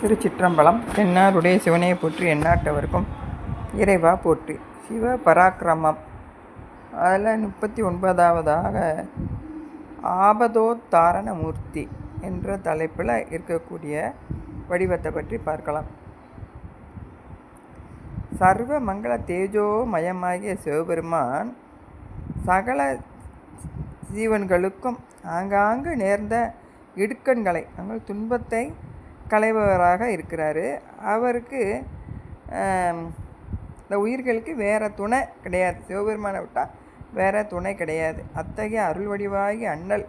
திருச்சிற்றம்பலம் தென்னாருடைய சிவனையை போற்றி எண்ணாட்டவருக்கும் இறைவா போற்றி. சிவ பராக்கிரமம் அதில் முப்பத்தி ஒன்பதாவதாக ஆபதோத்தாரண மூர்த்தி என்ற தலைப்பில் இருக்கக்கூடிய வடிவத்தை பற்றி பார்க்கலாம். சர்வ மங்கள தேஜோமயமாகிய சிவபெருமான் சகல ஜீவன்களுக்கும் ஆங்காங்கு நேர்ந்த இடுக்கண்களை அங்கே துன்பத்தை கலைபவராக இருக்கிறார். அவருக்கு இந்த உயிர்களுக்கு வேறு துணை கிடையாது. சிவபெருமானை விட்டால் வேறு துணை கிடையாது. அத்தகைய அருள் வடிவாகி அண்ணல்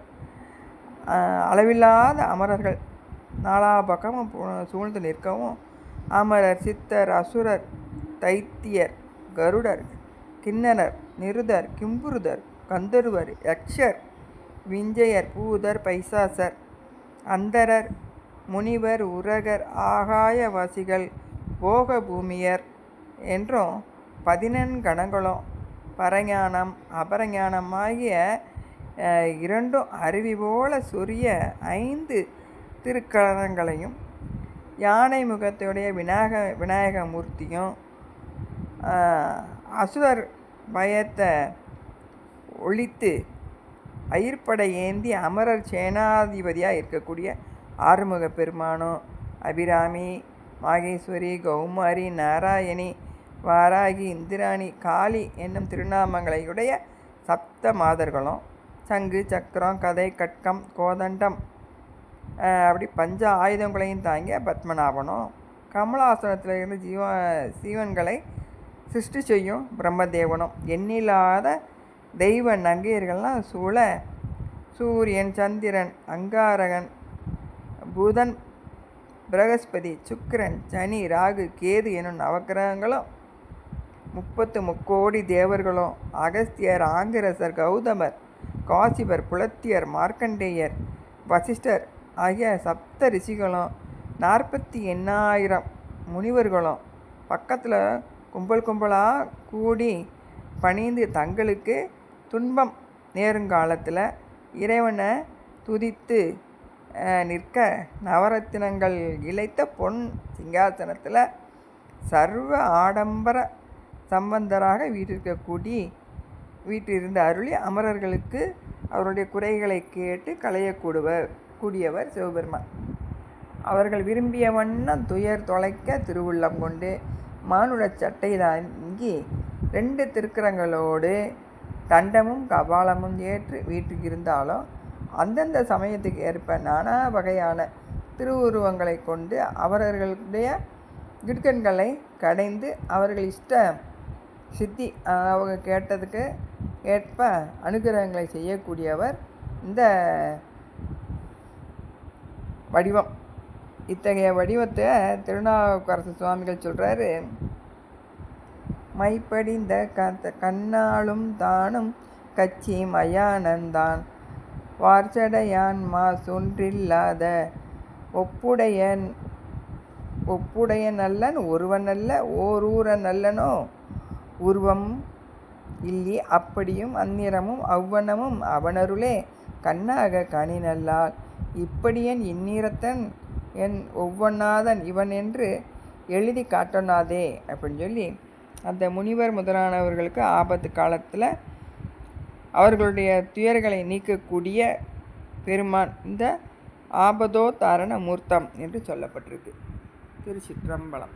அளவில்லாத அமரர்கள் நாலா பக்கமும் சூழ்ந்து நிற்கவும் அமரர் சித்தர் அசுரர் தைத்தியர் கருடர் கிண்ணனர் நிருதர் கிம்புருதர் கந்தருவர் யக்ஷர் விஞ்சயர் பூதர் பைசாசர் அந்தரர் முனிவர் உரகர் ஆகாயவாசிகள் போக பூமியர் என்றும் பதினெண்கணங்களும் பரஞானம் அபரஞானமாகிய இரண்டும் அருவி போல சொரிய ஐந்து திருக்கலங்களையும் யானை முகத்துடைய விநாயக விநாயக மூர்த்தியும் அசுரர் பயத்தை ஒழித்து அயிர்ப்படை ஏந்தி அமரர் சேனாதிபதியாக இருக்கக்கூடிய ஆறுமுக பெருமானோ அபிராமி மாகேஸ்வரி கௌமாரி நாராயணி வாராகி இந்திராணி காளி என்னும் திருநாமங்களையுடைய சப்த மாதர்களும் சங்கு சக்கரம் கதை கட்கம் கோதண்டம் அப்படி பஞ்ச ஆயுதங்களையும் தாங்கிய பத்மநாபனும் கமலாசனத்தில் இருந்து ஜீவ சீவன்களை சிருஷ்டி செய்யும் பிரம்மதேவனும். எண்ணில்லாத தெய்வ நங்கையர்கள்லாம் சூழ சூரியன் சந்திரன் அங்காரகன் புதன் பிரகஸ்பதி சுக்கிரன் சனி ராகு கேது எனும் நவக்கிரகங்களும் முப்பத்து முக்கோடி தேவர்களும் அகஸ்தியர் ஆங்கிரசர் கௌதமர் காசிபர் புலத்தியர் மார்க்கண்டேயர் வசிஷ்டர் ஆகிய சப்த ரிஷிகளும் நாற்பத்தி எண்ணாயிரம் முனிவர்களும் பக்கத்தில் கும்பல் கும்பலாக கூடி பணிந்து தங்களுக்கு துன்பம் நேருங்காலத்தில் இறைவனை துதித்து நிற்க நவரத்தினங்கள் இழைத்த பொன் சிங்காசனத்தில் சர்வ ஆடம்பர சம்பந்தராக வீட்டிற்கக்கூடி வீட்டிலிருந்து அருளி அமரர்களுக்கு அவருடைய குறைகளை கேட்டு களையக்கூடுவர் கூடியவர் சிவபெருமான். அவர்கள் விரும்பிய வண்ணம் துயர் தொலைக்க திருவுள்ளம் கொண்டு மானுடச் சட்டை தாங்கி ரெண்டு திருக்கரங்களோடு தண்டமும் கபாலமும் ஏற்று வீட்டுக்கு இருந்தாலும் அந்தந்த சமயத்துக்கு ஏற்ப நானா வகையான திருவுருவங்களை கொண்டு அவரவர்களுடைய கிட்கண்களை கடைந்து அவர்கள் இஷ்ட சித்தி அவங்க கேட்டதுக்கு ஏற்ப அனுகிரகங்களை செய்யக்கூடியவர் இந்த வடிவம். இத்தகைய வடிவத்தை திருநாவுக்கரசு சுவாமிகள் சொல்கிறாரு மைப்படிந்த கத்த கண்ணாலும் தானும் கச்சி மயானந்தான். வார்ச்சடையான் மா சொன்றில்லாத ஒப்புடையன் ஒப்புடைய நல்லன் ஒருவன் அல்ல ஓரூர நல்லனோ? உருவம் இல்லி அப்படியும் அந்நிறமும் அவ்வனமும் அவனருளே. கண்ணாக கணினல்லால் இப்படியன் இந்நிறத்தன் என் ஒவ்வொன்னாதன் இவன் என்று எழுதி காட்டனாதே அப்படின்னு சொல்லி அந்த முனிவர் முதலானவர்களுக்கு ஆபத்து காலத்தில் அவர்களுடைய துயர்களை நீக்கக்கூடிய பெருமான் இந்த ஆபதோ தாரண மூர்த்தம் என்று சொல்லப்பட்டிருக்கு. திருச்சிற்றம்பலம்.